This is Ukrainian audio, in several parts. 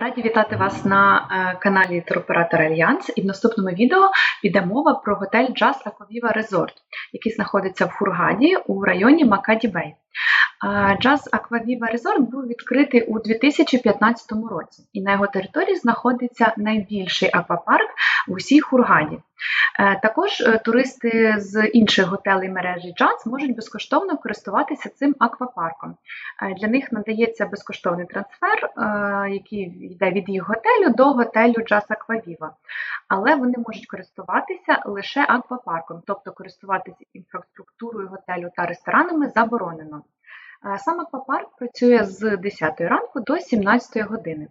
Раді вітати вас на е, каналі туроператор Альянс. І в наступному відео піде мова про готель Джаз Aquaviva Резорт, який знаходиться в Хургаді у районі Макаді Бей. Jazz Aquaviva Resort був відкритий у 2015 році, і на його території знаходиться найбільший аквапарк в усій Хургаді. Е, Також е, туристи з інших готелей мережі Jazz можуть безкоштовно користуватися цим аквапарком. Е, Для них надається безкоштовний трансфер, який йде від їх готелю до готелю Jazz Aquaviva. Але вони можуть користуватися лише аквапарком, тобто користуватися інфраструктурою готелю та ресторанами заборонено. Е, Сам аквапарк працює з 10 ранку до 17 години.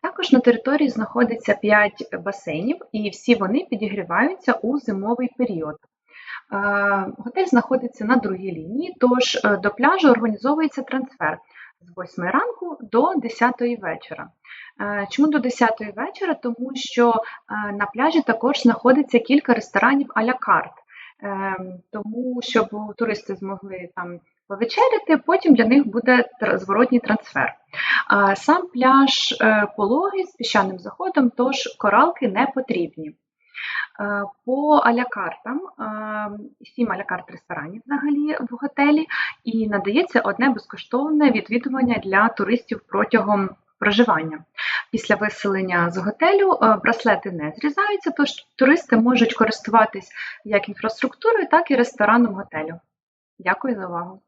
Також на території знаходиться 5 басейнів, і всі вони підігріваються у зимовий період. Готель знаходиться на другій лінії, тож е, до пляжу організовується трансфер з 8 ранку до 10 вечора. Е, Чому до 10 вечора? Тому що е, на пляжі також знаходиться кілька ресторанів а-ля карт. Е, Тому, щоб туристи змогли там повечеряти, потім для них буде зворотній трансфер. А Сам пляж е, пологий з піщаним заходом, тож коралки не потрібні. Е, По алякартам, е, сім алякарт ресторанів взагалі в готелі, і надається одне безкоштовне відвідування для туристів протягом проживання. Після виселення з готелю е, браслети не зрізаються, тож туристи можуть користуватись як інфраструктурою, так і рестораном готелю. Дякую за увагу!